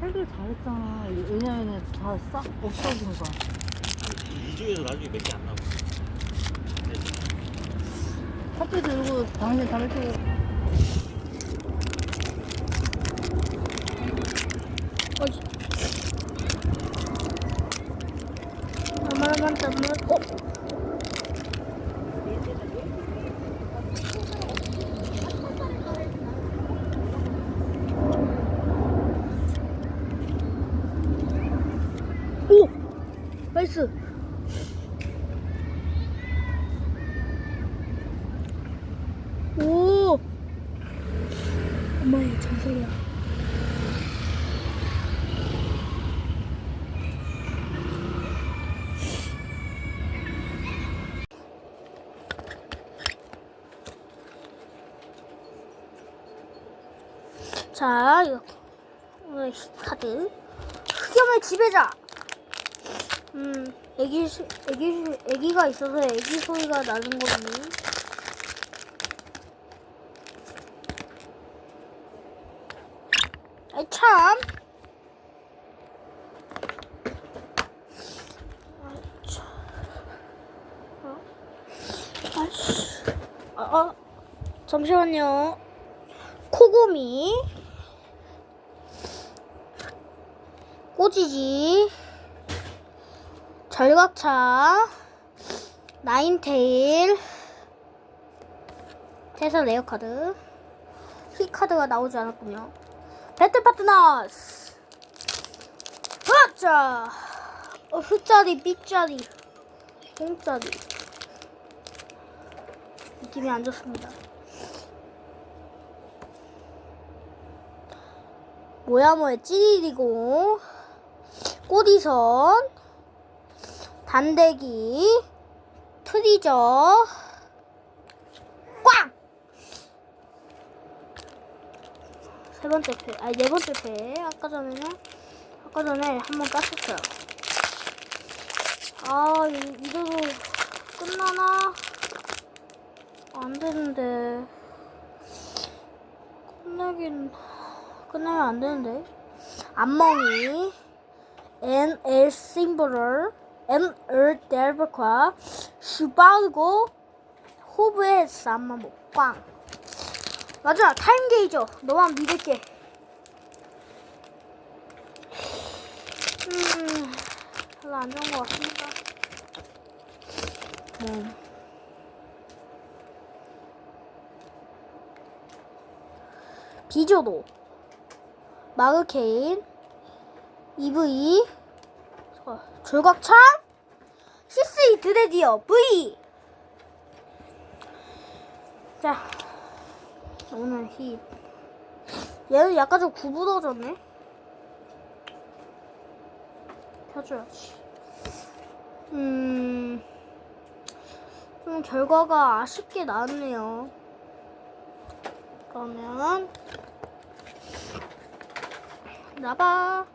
탈길 잘했잖아. 왜냐면은 다 싹 없어진 거야. 이 중에서 나중에 몇 개 안 나와. 커피 들고 당신 담배 피고. 아마만 담을 어? 나이스! 오! 엄마 이거 전설이야. 자, 오늘 카드 흑염의 지배자. 음, 애기 시- 애기 시- 애기가 있어서 애기 소리가 나는 거니. 아이 참. 어? 아, 아, 잠시만요. 코고미. 꼬지지. 절각차. 나인테일. 해서 레어 카드. 히 카드가 나오지 않았군요. 배틀 파트너스. 으짜. 어, 흑자리, 삑자리, 홍자리. 느낌이 안 좋습니다. 모야모의 찌리리고 꼬리선 단대기 트리저 꽝! 세 번째 패, 아니 네 번째 패. 아까 전에는 아까 전에 한번 깠었어요. 아 이- 이대로 끝나나? 안 되는데 끝나긴 끝나면 안 되는데 안멍이 NL 심볼을 NL 델버과 슈바르고 호브의 쌈만 먹방 맞아 타임 게이저 너만 믿을게. 음 별로 안 좋은 것 같습니다. 뭐 비조도. 마그케인 EV 저, 졸각창 C3 드레디어 V 자 오늘 힙 얘는 약간 좀 구부러졌네. 펴줘야지. 음... 좀 결과가 아쉽게 나왔네요. 그러면 나봐